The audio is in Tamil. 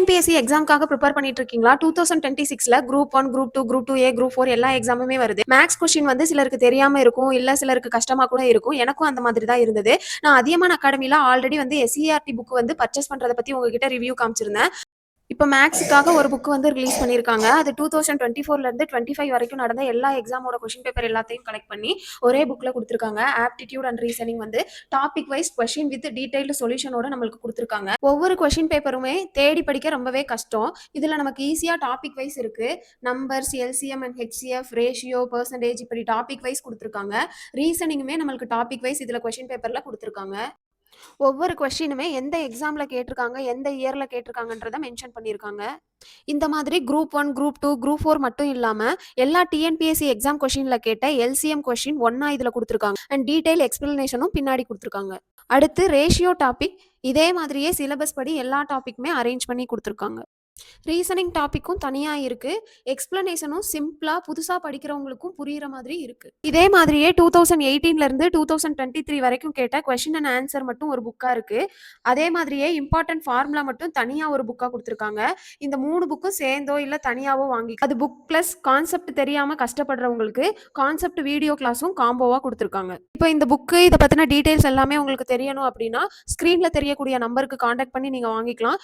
டிஎன்பிஎஸ்சி எக்ஸாம்க்காக ப்ரிப்பேர் பண்ணிட்டு இருக்கீங்களா டூ தௌசண்ட் டுவெண்ட்டி சிக்ஸ்ல group one group two group two A group four எல்லா எக்ஸாமுமே வருது. மேக்ஸ் கொஸ்டின் வந்து சிலருக்கு தெரியாம இருக்கும் இல்ல சிலருக்கு கஷ்டமா கூட இருக்கும். எனக்கும் அந்த மாதிரி தான் இருந்தது. நான் அதியமான் அகாடமில ஆல்ரெடி வந்து எஸ்சிஆர்டி புக் வந்து பர்ச்சேஸ் பண்றதை பத்தி உங்ககிட்ட ரிவ்யூ காமிச்சிருந்தேன். இப்போ மேக்ஸுக்காக ஒரு புக் வந்து ரிலீஸ் பண்ணியிருக்காங்க. அது டூ தௌசண்ட் டுவெண்ட்டி ஃபோர்லேருந்து டுவெண்ட்டி ஃபைவ் வரைக்கும் நடந்த எல்லா எக்ஸாமோட கொஷின் பேப்பர் எல்லாத்தையும் கலெக்ட் பண்ணி ஒரே புக்கில் கொடுத்துருக்காங்க. ஆப்டிடியூட் அண்ட் ரீசனிங் வந்து topic wise question with detailed சொல்யூஷனோட நம்மளுக்கு கொடுத்துருக்காங்க. ஒவ்வொரு கொஷின் பேப்பருமே தேடி படிக்க ரொம்பவே கஷ்டம். இதில் நமக்கு ஈஸியாக டாபிக் வைஸ் இருக்குது numbers LCM and HCF ratio percentage இப்படி டாபிக் வைஸ் கொடுத்துருக்காங்க. ரீசனிங்குமே நம்மளுக்கு டாபிக் வைஸ் இதில் கொஷின் பேப்பரில் கொடுத்துருக்காங்க. ஒவ்வொரு கொஷினுமே எந்த எக்ஸாமில் கேட்டிருக்காங்க எந்த இயரில் கேட்டிருக்காங்கன்றத மென்ஷன் பண்ணியிருக்காங்க. இந்த மாதிரி group one group two group four மட்டும் இல்லாமல் எல்லா டிஎன்பிஎஸ்சி எக்ஸாம் கொஷினில் கேட்ட எல்சிஎம் கொஷின் ஒன்னா இதில் கொடுத்துருக்காங்க. அண்ட் டீடைல் எக்ஸ்பிளனேஷனும் பின்னாடி கொடுத்துருக்காங்க. அடுத்து ரேஷியோ டாபிக் இதே மாதிரியே சிலபஸ் படி எல்லா டாபிக்குமே அரேஞ்ச் பண்ணி கொடுத்துருக்காங்க. ரீசனிங் டாப்பிக்கும் தனியாக இருக்குது எக்ஸ்பிளனேஷனும் சிம்பிளாக புதுசாக படிக்கிறவங்களுக்கும் புரியுற மாதிரி இருக்குது இதே மாதிரியே டூ தௌசண்ட் எயிட்டீன்லேருந்து டூ தௌசண்ட் டுவெண்ட்டி த்ரீ வரைக்கும் கேட்ட கொஷின் அண்ட் ஆன்சர் மட்டும் ஒரு புக்காக இருக்குது அதே மாதிரியே இம்பார்ட்டன்ட் ஃபார்முலா மட்டும் தனியாக ஒரு புக்காக கொடுத்துருக்காங்க. இந்த மூணு புக்கும் சேர்ந்தோ இல்லை தனியாவோ வாங்கி அது புக் ப்ளஸ் கான்செப்ட் தெரியாமல் கஷ்டப்படுறவங்களுக்கு கான்செப்ட் வீடியோ கிளாஸும் காம்போவாக கொடுத்துருக்காங்க. இப்போ இந்த புக்கு இதை பற்றின டீட்டெயில்ஸ் எல்லாமே உங்களுக்கு தெரியணும் அப்படின்னா ஸ்க்ரீனில் தெரியக்கூடிய நம்பருக்கு காண்டாக்ட் பண்ணி நீங்கள் வாங்கிக்கலாம்.